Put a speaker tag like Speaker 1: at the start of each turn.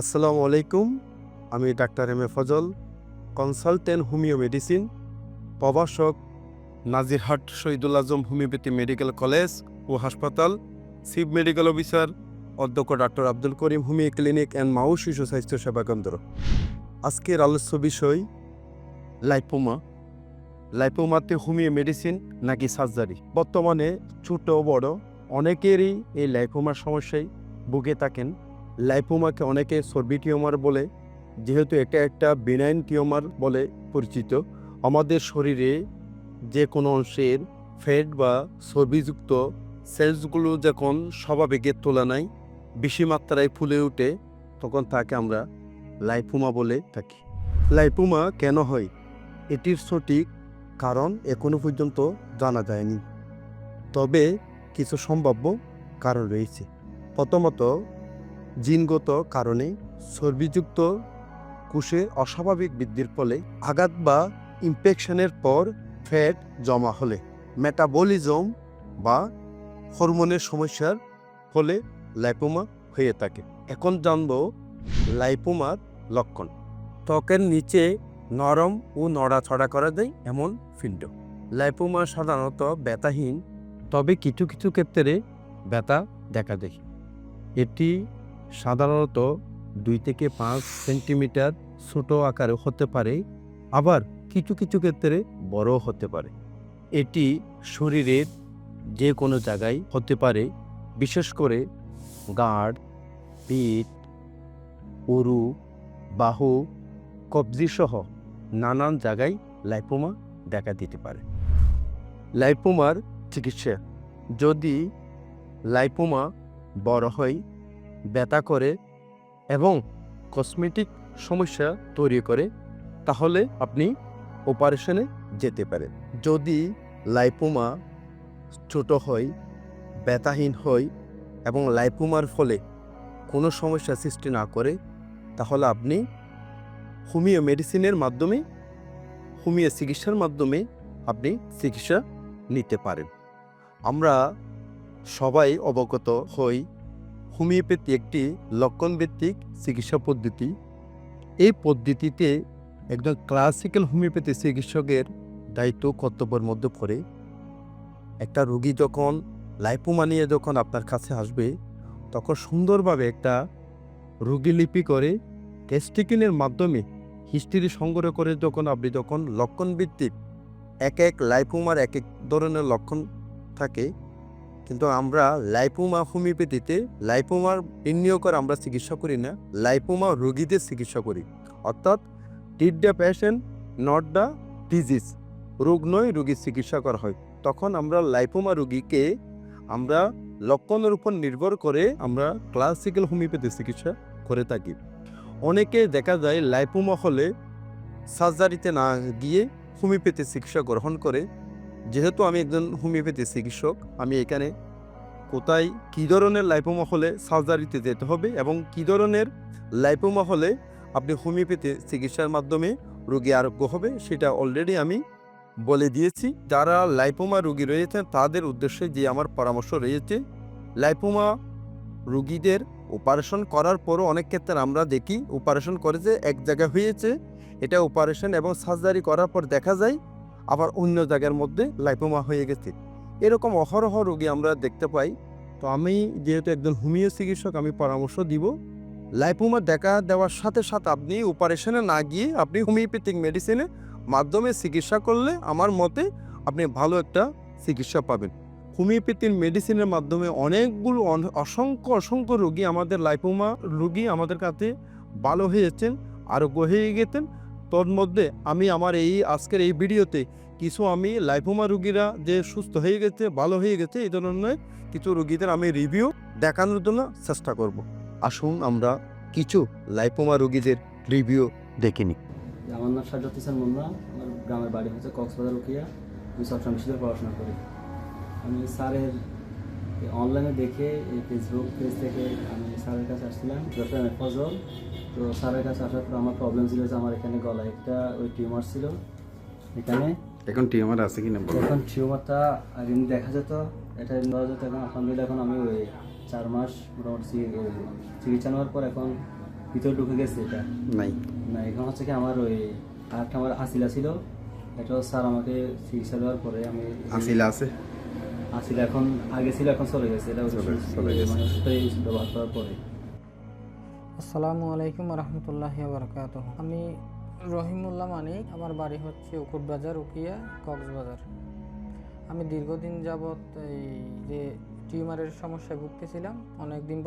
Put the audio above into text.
Speaker 1: আসসালামু আলাইকুম, আমি doctor M A Fazal, consultant homeo medicine প্রভাষক Nazirhat Shahidul Azam homeopathy medical college ও হাসপাতাল চিফ মেডিকেল অফিসার, অধ্যক্ষ doctor Abdul Karim homeo clinic and মাউ শিশু স্বাস্থ্য সেবা কেন্দ্র। আজকের আলোচ্য বিষয়, লাইপোমা। লাইপোমাতে হোমিও মেডিসিন নাকি সার্জারি? বর্তমানে ছোট বড়, অনেকেরই এই লাইপোমার সমস্যায় ভুগে থাকেন। লাইপোমাকে অনেকে সর্বি টিউমার বলে, যেহেতু এটা একটা বিনাইন টিউমার বলে পরিচিত, আমাদের শরীরে যে কোনো অংশের ফ্যাট বা চর্বিযুক্ত সেলসগুলো যখন স্বাভাবিকের তুলনায় বেশি মাত্রায় ফুলে ওঠে, তখন তাকে আমরা লাইপোমা বলে থাকি। লাইপোমা কেন হয়? এটির সঠিক কারণ এখনও পর্যন্ত জানা যায়নি। তবে কিছু সম্ভাব্য কারণ রয়েছে। প্রথমত জিনগত কারণে চর্বিযুক্ত কোষে অস্বাভাবিক বৃদ্ধির ফলে আঘাত বা ইনফেকশনের পর ফ্যাট জমা হলে, মেটাবলিজম বা হরমোনের সমস্যার ফলে লাইপোমা হয়ে থাকে। এখন জানব লাইপোমার লক্ষণ। ত্বকের নিচে নরম ও নড়াছড়া করা যায় এমন ফিল্ড লাইপোমা সাধারণত ব্যথাহীন, তবে কিছু কিছু ক্ষেত্রে ব্যথা দেখা দেয়। এটি সাধারণত দুই থেকে পাঁচ সেন্টিমিটার ছোট আকারে হতে পারে, আবার কিছু কিছু ক্ষেত্রে বড় হতে পারে। এটি শরীরের যে কোনো জায়গায় হতে পারে, বিশেষ করে গাঁড় পিঠ, উরু, বাহু, কবজিসহ নানান জায়গায় লাইপোমা দেখা দিতে পারে। লাইপোমার চিকিৎসা, যদি লাইপোমা বড় হয় ব্যথা করে এবং কসমেটিক সমস্যা তৈরি করে, তাহলে আপনি অপারেশনে যেতে পারেন। যদি লাইপোমা ছোট হয়, ব্যথাহীন হয় এবং লাইপোমার ফলে কোনো সমস্যা সৃষ্টি না করে, তাহলে আপনি হোমিও মেডিসিনের মাধ্যমে, হোমিও চিকিৎসার মাধ্যমে আপনি চিকিৎসা নিতে পারেন। আমরা সবাই অবগত হই হোমিওপ্যাথি একটি লক্ষণভিত্তিক চিকিৎসা পদ্ধতি। এই পদ্ধতিতে একজন ক্লাসিক্যাল হোমিওপ্যাথি চিকিৎসকের দায়িত্ব কর্তব্যের মধ্যে পড়ে। একটা রোগী যখন লাইপোমা নিয়ে যখন আপনার কাছে আসবে, তখন সুন্দরভাবে একটা রোগী লিপি করে টেস্টিকিনের মাধ্যমে হিস্ট্রি সংগ্রহ করে যখন আপনি যখন লক্ষণভিত্তিক এক এক লাইপোমার এক এক ধরনের লক্ষণ থাকে কিন্তু আমরা লাইপোমা হোমিওপ্যাথিতে লাইপোমার নির্ণয় করে আমরা চিকিৎসা করি না, লাইপোমা রোগীদের চিকিৎসা করি। অর্থাৎ treat the patient, not the disease, রোগ নয়, রোগীর চিকিৎসা করা হয়। তখন আমরা লাইপোমা রোগীকে আমরা লক্ষণের উপর নির্ভর করে আমরা ক্লাসিক্যাল হোমিওপ্যাথি চিকিৎসা করে থাকি। অনেকে দেখা যায় লাইপোমা হলে সার্জারিতে না গিয়ে হোমিওপ্যাথি চিকিৎসা গ্রহণ করে। যেহেতু আমি একজন হোমিওপ্যাথি চিকিৎসক, আমি এখানে কোথায় কী ধরনের লাইপোমা হলে সার্জারিতে যেতে হবে এবং কী ধরনের লাইপোমা হলে আপনি হোমিওপ্যাথি চিকিৎসার মাধ্যমে রোগী আরোগ্য হবে, সেটা অলরেডি আমি বলে দিয়েছি। যারা লাইপোমা রোগী রয়েছেন, তাদের উদ্দেশ্যে যে আমার পরামর্শ রয়েছে লাইপোমা রোগীদের অপারেশন করার পরও অনেক ক্ষেত্রে আমরা দেখি অপারেশন করে যে এক জায়গায় হয়েছে, এটা অপারেশন এবং সার্জারি করার পর দেখা যায় আবার অন্য জায়গার মধ্যে লাইপোমা হয়ে গেছে। এরকম অহরহ রোগী আমরা দেখতে পাই। তো আমি যেহেতু একজন হোমিও চিকিৎসক, আমি পরামর্শ দিব। লাইপোমা দেখা দেওয়ার সাথে সাথে আপনি অপারেশনে না গিয়ে আপনি হোমিওপ্যাথিক মেডিসিনের মাধ্যমে চিকিৎসা করলে আমার মতে আপনি ভালো একটা চিকিৎসা পাবেন। হোমিওপ্যাথির মেডিসিনের মাধ্যমে অনেকগুলো অসংখ্য অসংখ্য রোগী আমাদের লাইপোমা রোগী আমাদের কাছে ভালো হয়েছেন, আরোগ্য হয়ে গেছেন। তোর মধ্যে আমি আমার এই আজকের এই ভিডিওতে কিছু আমি লাইপোমা রুগীরা যে সুস্থ হয়ে গেছে, ভালো হয়ে গেছে, এই ধরনের কিছু রুগীদের আমি রিভিউ দেখানোর জন্য চেষ্টা করব। আসুন আমরা কিছু লাইপোমা রুগীদের রিভিউ দেখে নিই।
Speaker 2: আমার নাম সাজ্জাদ হোসেন মুন্না আমার গ্রামের বাড়ি হচ্ছে কক্সবাজার উকিয়া আমি সবসময় বিশ্ববিদ্যালয়ে পড়াশোনা করি। আমি স্যারের অনলাইনে দেখে, এই ফেসবুক পেজ থেকে আমি স্যারের কাছে আসছিলাম ডক্টর ফজল তো স্যারের কাছে আসার পর আমার প্রবলেম ছিল যে আমার এখানে গলায় একটা ওই টিউমার ছিল, এখানে।
Speaker 1: এখন টিউমার আছে কিনা
Speaker 2: এখন টিউমারটা আগে দেখা যেত এটা ধরা যেত এখন আলহামদুলিল্লাহ এখন আমি ওই চার মাস মোটামুটি চিকিৎসা নেওয়ার পর এখন ভিতরে ঢুকে গেছে এটা।
Speaker 1: নাই।
Speaker 2: না এখন হচ্ছে কি আমার ওই আরেকটা আমার আসিলা ছিল এটা স্যার আমাকে চিকিৎসা দেওয়ার পরে আমি
Speaker 1: আসিলা আছে?
Speaker 2: আসিলা এখন আগে ছিল এখন চলে গেছে এটা
Speaker 1: চলে- চলে গেছে।
Speaker 2: মানে ব্যবহার করার পরে।
Speaker 3: আসসালামু আলাইকুম রহমতুল্লাহি বারকাত আমি রহিমুল্লাহ মানিক, আমার বাড়ি হচ্ছে উকুটবাজার উকিয়া, কক্সবাজার। আমি দীর্ঘদিন যাবৎ এই যে টিউমারের সমস্যায় ভুগতেছিলাম অনেক দিন